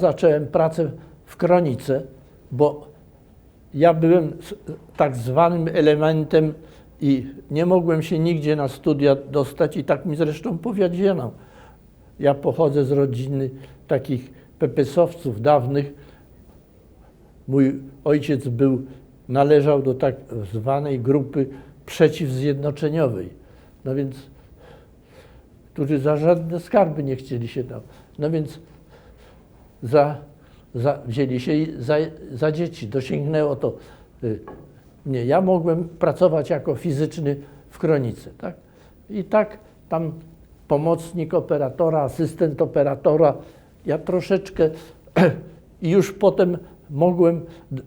Zacząłem pracę w Kronice, bo ja byłem tak zwanym elementem i nie mogłem się nigdzie na studia dostać i tak mi zresztą powiedziano. Ja pochodzę z rodziny takich pepesowców dawnych. Mój ojciec był, należał do tak zwanej grupy przeciwzjednoczeniowej. No więc, którzy za żadne skarby nie chcieli się dać. No więc za, za, wzięli się za, za dzieci. Dosięgnęło to y, mnie. Ja mogłem pracować jako fizyczny w Kronice. Tak? I tak tam pomocnik operatora, asystent operatora, ja troszeczkę i już potem mogłem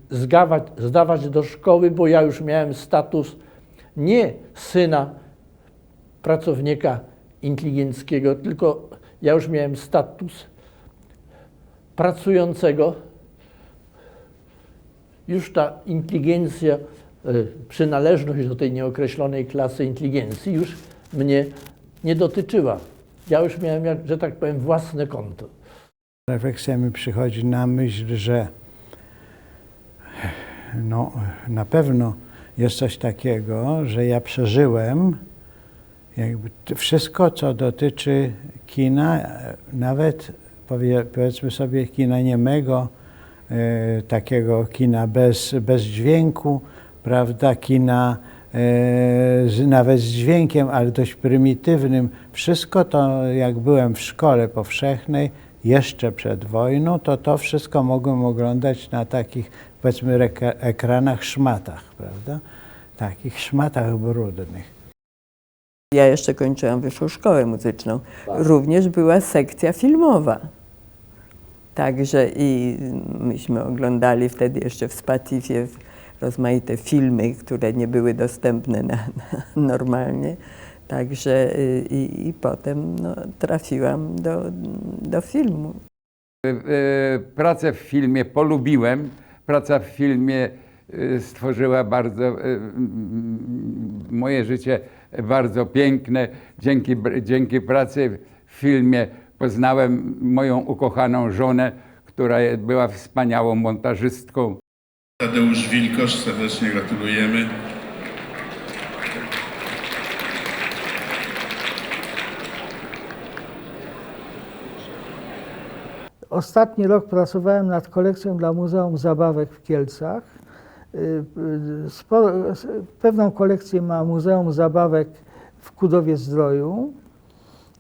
zgawać, zdawać do szkoły, bo ja już miałem status nie syna pracownika inteligenckiego, tylko ja już miałem status pracującego, już ta inteligencja, y, przynależność do tej nieokreślonej klasy inteligencji już mnie nie dotyczyła. Ja już miałem, że tak powiem, własne konto. Refleksja mi przychodzi na myśl, że no, na pewno jest coś takiego, że ja przeżyłem jakby wszystko, co dotyczy kina, e, nawet powie, powiedzmy sobie kina niemego, e, takiego kina bez, bez dźwięku, prawda, kina e, nawet z dźwiękiem, ale dość prymitywnym. Wszystko to, jak byłem w szkole powszechnej, jeszcze przed wojną, to to wszystko mogłem oglądać na takich, powiedzmy, ekranach szmatach, prawda? Takich szmatach brudnych. Ja jeszcze kończyłam wyższą szkołę muzyczną. Również była sekcja filmowa. Także i myśmy oglądali wtedy jeszcze w Spatifie rozmaite filmy, które nie były dostępne na, na normalnie. Także y, i, i potem no, trafiłam do, do filmu. E, Pracę w filmie polubiłem. Praca w filmie stworzyła bardzo moje życie bardzo piękne. Dzięki, dzięki pracy w filmie poznałem moją ukochaną żonę, która była wspaniałą montażystką. Tadeusz Wilkosz, serdecznie gratulujemy. Ostatni rok pracowałem nad kolekcją dla Muzeum Zabawek w Kielcach. Y, y, Sporo, pewną kolekcję ma Muzeum Zabawek w Kudowie Zdroju.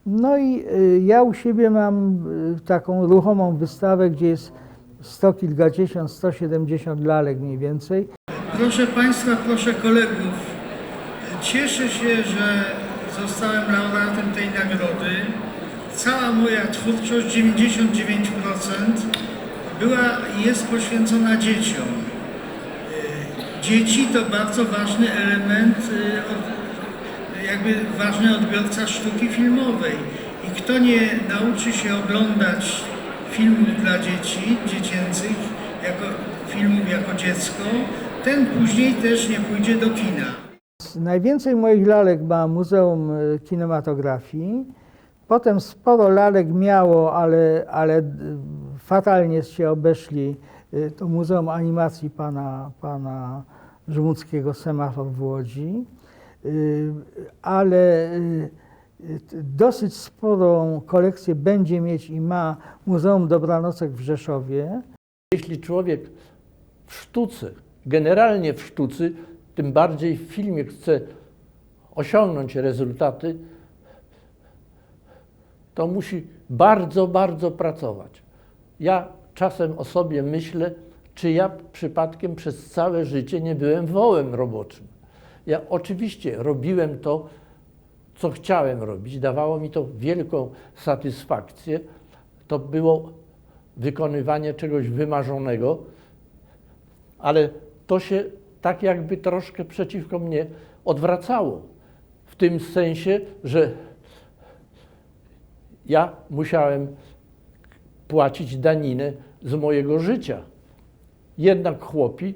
No i y, ja u siebie mam y, taką ruchomą wystawę, gdzie jest sto kilkadziesiąt, 170 lalek mniej więcej. Proszę Państwa, proszę kolegów, cieszę się, że zostałem laureatem tej nagrody. Cała moja twórczość, 99%, była jest poświęcona dzieciom. Y, Dzieci to bardzo ważny element, jakby ważny odbiorca sztuki filmowej. I kto nie nauczy się oglądać filmów dla dzieci, dziecięcych, jako, filmów jako dziecko, ten później też nie pójdzie do kina. Najwięcej moich lalek ma Muzeum y, Kinematografii. Potem sporo lalek miało, ale, ale y, fatalnie się obeszli y, to Muzeum Animacji pana, pana Żmudzkiego Semafor w Łodzi. Y, Ale y, dosyć sporą kolekcję będzie mieć i ma Muzeum Dobranocek w Rzeszowie. Jeśli człowiek w sztuce, generalnie w sztuce, tym bardziej w filmie chce osiągnąć rezultaty, to musi bardzo, bardzo pracować. Ja czasem o sobie myślę, czy ja przypadkiem przez całe życie nie byłem wołem roboczym. Ja oczywiście robiłem to, co chciałem robić, dawało mi to wielką satysfakcję. To było wykonywanie czegoś wymarzonego, ale to się tak jakby troszkę przeciwko mnie odwracało. W tym sensie, że ja musiałem płacić daninę z mojego życia. Jednak chłopi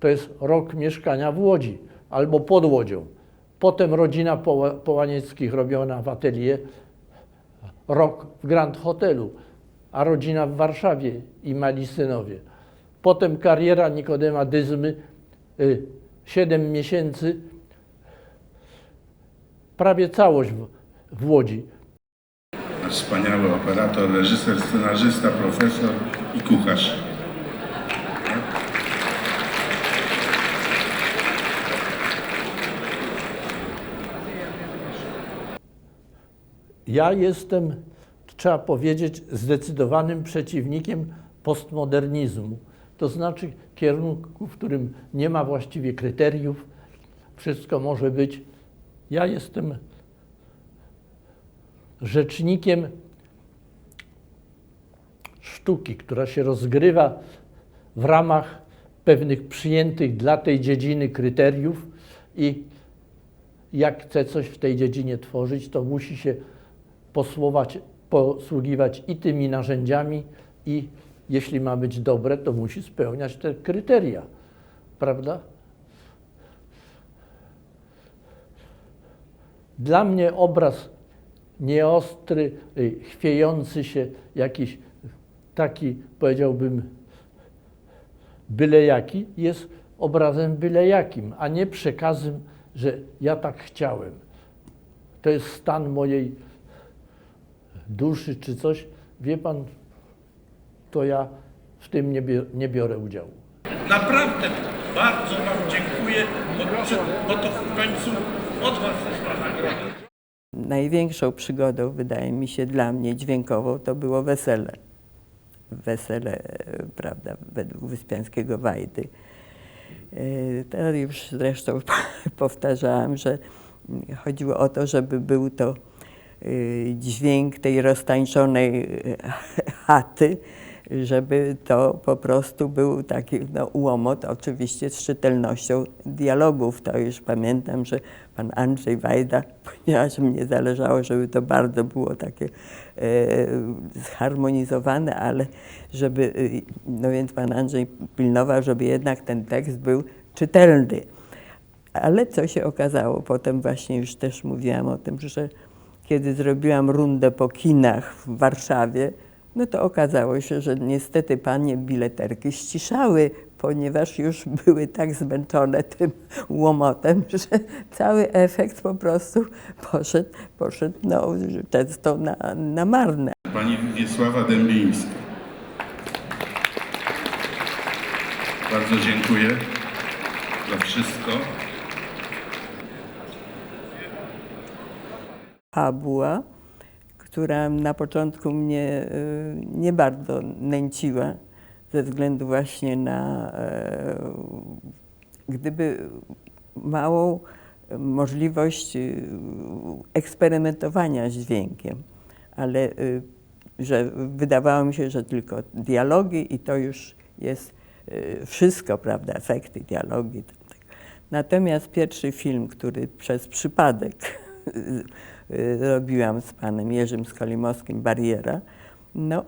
to jest rok mieszkania w Łodzi albo pod Łodzią. Potem rodzina Poła- Połanieckich robiona w atelier rok w Grand Hotelu. a rodzina w Warszawie i mali synowie. Potem kariera Nikodema Dyzmy, y, 7 miesięcy, prawie całość w, w Łodzi. Wspaniały operator, reżyser, scenarzysta, profesor i kucharz. Ja jestem, trzeba powiedzieć, zdecydowanym przeciwnikiem postmodernizmu. To znaczy kierunku, w którym nie ma właściwie kryteriów, wszystko może być. Ja jestem rzecznikiem sztuki, która się rozgrywa w ramach pewnych przyjętych dla tej dziedziny kryteriów i jak chce coś w tej dziedzinie tworzyć, to musi się posługiwać i tymi narzędziami, i jeśli ma być dobre, to musi spełniać te kryteria, prawda? Dla mnie obraz nieostry, y, chwiejący się, jakiś taki, powiedziałbym, byle jaki, jest obrazem byle jakim, a nie przekazem, że ja tak chciałem. To jest stan mojej duszy czy coś. Wie pan, to ja w tym nie, bie, nie biorę udziału. Naprawdę bardzo Wam dziękuję, bo, bo to w końcu od Was nagroda. Największą przygodą, wydaje mi się, dla mnie dźwiękową to było wesele. Wesele, prawda, według Wyspiańskiego Wajdy. E, To już zresztą powtarzałam, że chodziło o to, żeby był to dźwięk tej roztańczonej e, chaty, żeby to po prostu był taki no, łomot, oczywiście z czytelnością dialogów. To już pamiętam, że pan Andrzej Wajda, ponieważ mnie zależało, żeby to bardzo było takie e, zharmonizowane, ale żeby, no więc pan Andrzej pilnował, żeby jednak ten tekst był czytelny. Ale co się okazało, potem właśnie już też mówiłam o tym, że kiedy zrobiłam rundę po kinach w Warszawie, no to okazało się, że niestety panie bileterki ściszały, ponieważ już były tak zmęczone tym łomotem, że cały efekt po prostu poszedł, poszedł no, często na, na marne. Pani Wiesława Dębińska. Bardzo dziękuję za wszystko. Fabuła, która na początku mnie y, nie bardzo nęciła ze względu właśnie na e, gdyby małą możliwość y, eksperymentowania z dźwiękiem, ale y, że wydawało mi się, że tylko dialogi i to już jest y, wszystko, prawda, efekty, dialogi. tak, tak. Natomiast pierwszy film, który przez przypadek y, robiłam z panem Jerzym Skolimowskim, Bariera, no,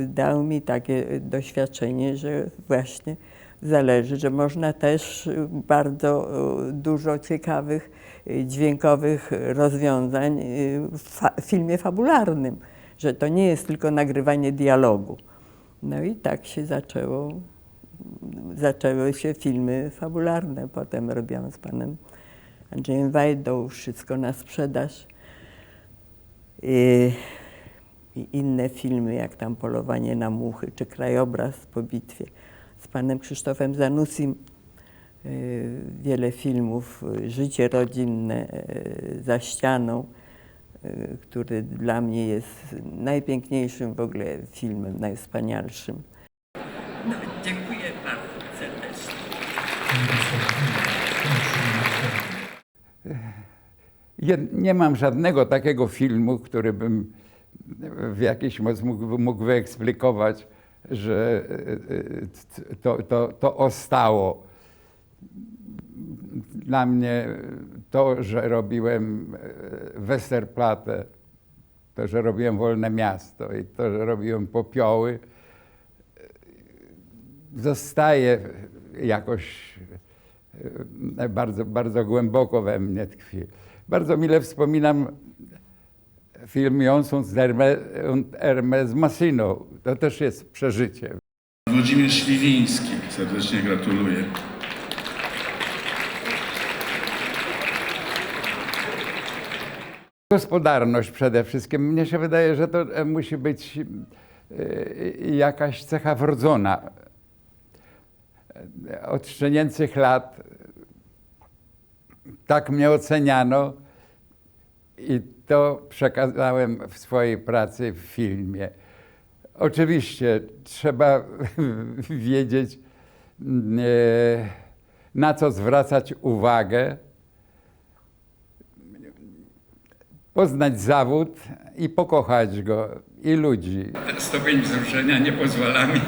y, dał mi takie doświadczenie, że właśnie zależy, że można też y, bardzo y, dużo ciekawych y, dźwiękowych rozwiązań y, w filmie fabularnym, że to nie jest tylko nagrywanie dialogu. No i tak się zaczęło, zaczęły się filmy fabularne. Potem robiłam z panem Andrzejem Wajdą Wszystko na sprzedaż. I, I inne filmy, jak tam Polowanie na muchy, czy Krajobraz po bitwie. Z panem Krzysztofem Zanusim y, wiele filmów, y, Życie rodzinne, y, Za ścianą, y, który dla mnie jest najpiękniejszym w ogóle filmem, najwspanialszym. No, dziękuję bardzo serdecznie. Nie mam żadnego takiego filmu, który bym w jakiś sposób mógł, mógł wyeksplikować, że e, e, to, to, to ostało. Dla mnie to, że robiłem e, Westerplatte, to, że robiłem Wolne Miasto i to, że robiłem Popioły, zostaje jakoś bardzo, bardzo głęboko we mnie tkwi. Bardzo mile wspominam Film Jonsson z Hermes, Hermes Massino. To też jest przeżycie. Włodzimierz Śliwiński, serdecznie gratuluję. Gospodarność przede wszystkim. Mnie się wydaje, że to e, musi być e, jakaś cecha wrodzona. E, Od szczenięcych lat tak mnie oceniano i to przekazałem w swojej pracy w filmie. Oczywiście trzeba wiedzieć, e, na co zwracać uwagę, poznać zawód i pokochać go i ludzi. stopień wzruszenia nie pozwala mi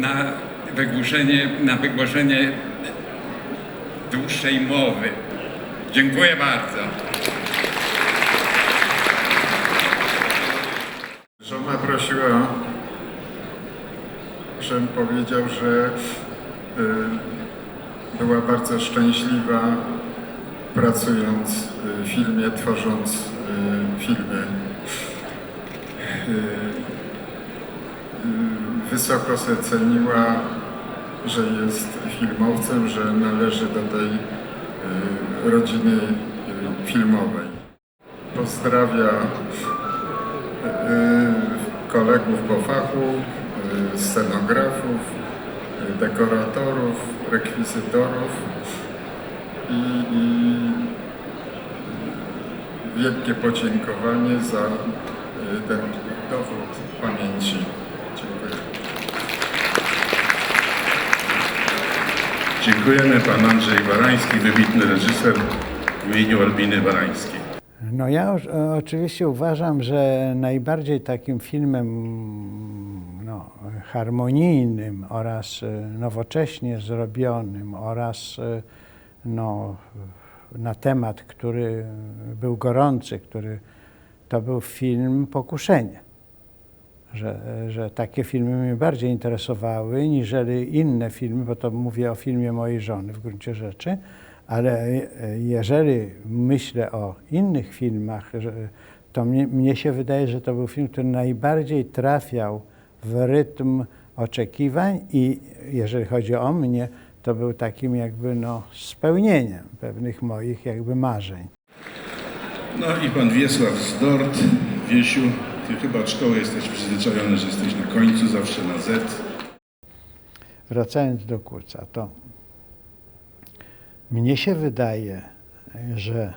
na wygłoszenie, na wygłoszenie dłuższej mowy. Dziękuję bardzo. Żona prosiła, żebym powiedział, że y, była bardzo szczęśliwa pracując w filmie, tworząc y, filmy. Y, y, Wysoko se ceniła, że jest filmowcem, że należy do tej y, rodziny y, filmowej. Pozdrawia y, kolegów po fachu, y, scenografów, dekoratorów, rekwizytorów i, wielkie podziękowanie za ten dowód pamięci. Dziękuję. Dziękujemy. Pan Andrzej Barański, wybitny reżyser w imieniu Albiny Barańskiej. No ja oczywiście uważam, że najbardziej takim filmem no, harmonijnym oraz e, nowocześnie zrobionym oraz e, no, na temat, który był gorący, który to był film Pokuszenie. Że, że takie filmy mnie bardziej interesowały niżeli inne filmy, bo to mówię o filmie mojej żony w gruncie rzeczy, ale jeżeli myślę o innych filmach, to mnie, mnie się wydaje, że to był film, który najbardziej trafiał w rytm oczekiwań i jeżeli chodzi o mnie, to był takim jakby no, spełnieniem pewnych moich jakby marzeń. No i pan Wiesław Zdort. Wiesiu, ty chyba od szkoły jesteś przyzwyczajony, że jesteś na końcu, zawsze na Z. Wracając do Kuca, to mnie się wydaje, że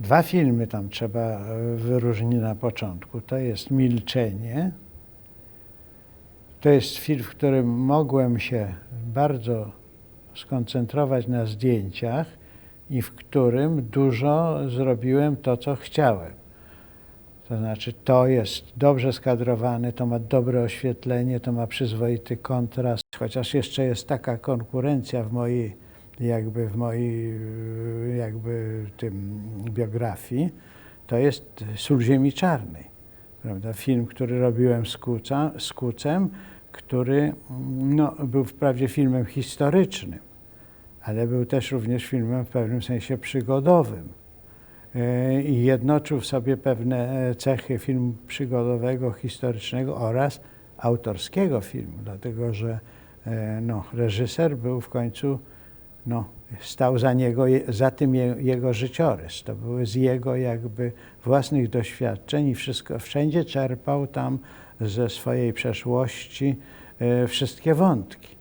dwa filmy tam trzeba wyróżnić na początku. To jest Milczenie. To jest film, w którym mogłem się bardzo skoncentrować na zdjęciach i w którym dużo zrobiłem to, co chciałem. To znaczy, to jest dobrze skadrowane, to ma dobre oświetlenie, to ma przyzwoity kontrast. Chociaż jeszcze jest taka konkurencja w mojej, jakby w mojej, jakby tym biografii, to jest Sól Ziemi Czarnej. Prawda? Film, który robiłem z, Kuca, z Kucem, który no, był wprawdzie filmem historycznym, ale był też również filmem w pewnym sensie przygodowym i jednoczył w sobie pewne e, cechy filmu przygodowego, historycznego oraz autorskiego filmu, dlatego że e, no, reżyser był w końcu, no, stał za, niego, za tym je, jego życiorys. To były z jego jakby własnych doświadczeń i wszystko, wszędzie czerpał tam ze swojej przeszłości e, wszystkie wątki.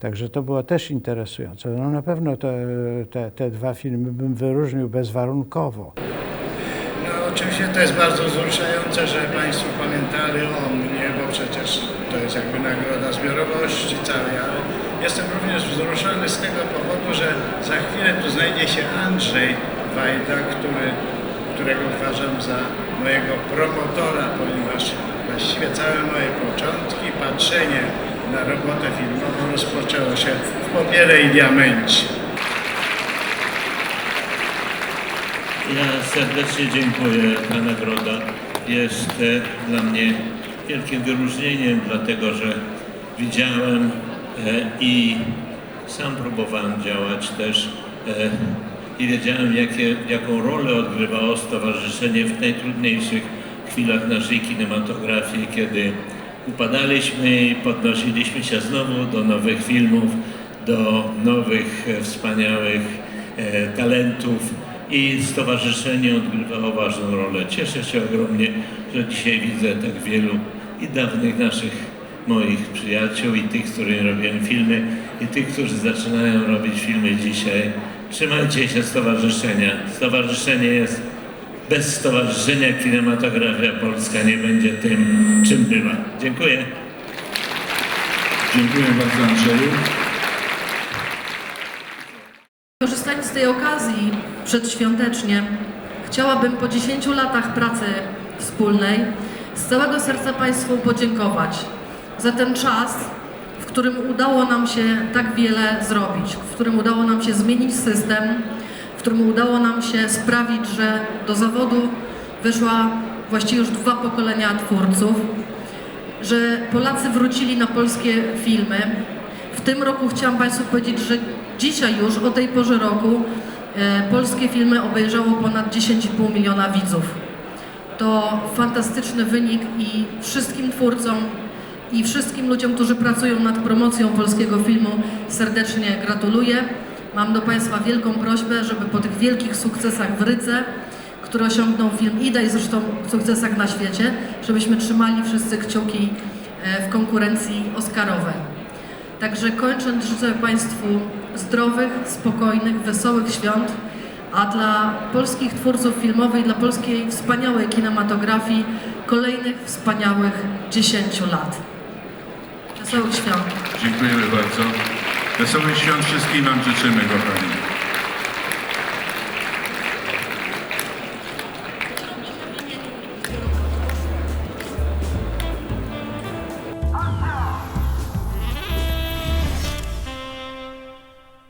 Także to było też interesujące. No na pewno te, te, te dwa filmy bym wyróżnił bezwarunkowo. No oczywiście to jest bardzo wzruszające, że Państwo pamiętali o mnie, bo przecież to jest jakby nagroda zbiorowości całej, ale jestem również wzruszony z tego powodu, że za chwilę tu znajdzie się Andrzej Wajda, który, którego uważam za mojego promotora, ponieważ właściwie całe moje początki, patrzenie na robotę filmową rozpoczęło się w Popiele i Diamencie. Ja serdecznie dziękuję. Ta nagroda jest e, dla mnie wielkim wyróżnieniem, dlatego że widziałem e, i sam próbowałem działać też e, i wiedziałem, jakie, jaką rolę odgrywało stowarzyszenie w najtrudniejszych chwilach naszej kinematografii, kiedy upadaliśmy podnosiliśmy się znowu do nowych filmów, do nowych, e, wspaniałych e, talentów i stowarzyszenie odgrywało ważną rolę. Cieszę się ogromnie, że dzisiaj widzę tak wielu i dawnych naszych moich przyjaciół i tych, z którymi robiłem filmy i tych, którzy zaczynają robić filmy dzisiaj. Trzymajcie się stowarzyszenia. Stowarzyszenie jest bez stowarzyszenia kinematografia polska nie będzie tym, czym była. Dziękuję. Dziękuję bardzo Andrzeju. Korzystając z tej okazji przedświątecznie, chciałabym po 10 latach pracy wspólnej z całego serca Państwu podziękować za ten czas, w którym udało nam się tak wiele zrobić, w którym udało nam się zmienić system, w którym udało nam się sprawić, że do zawodu wyszła właściwie już dwa pokolenia twórców, że Polacy wrócili na polskie filmy. W tym roku chciałam Państwu powiedzieć, że dzisiaj już o tej porze roku e, polskie filmy obejrzało ponad 10,5 miliona widzów. To fantastyczny wynik i wszystkim twórcom i wszystkim ludziom, którzy pracują nad promocją polskiego filmu serdecznie gratuluję. Mam do Państwa wielką prośbę, żeby po tych wielkich sukcesach w Rydze, które osiągnął film Ida i zresztą sukcesach na świecie, żebyśmy trzymali wszyscy kciuki e, w konkurencji oscarowej. Także kończąc życzę Państwu zdrowych, spokojnych, wesołych świąt, a dla polskich twórców filmowych, dla polskiej wspaniałej kinematografii kolejnych wspaniałych 10 lat. Wesołych świąt. Dziękujemy bardzo. Wesołych świąt wszystkim Wam życzymy, kochani.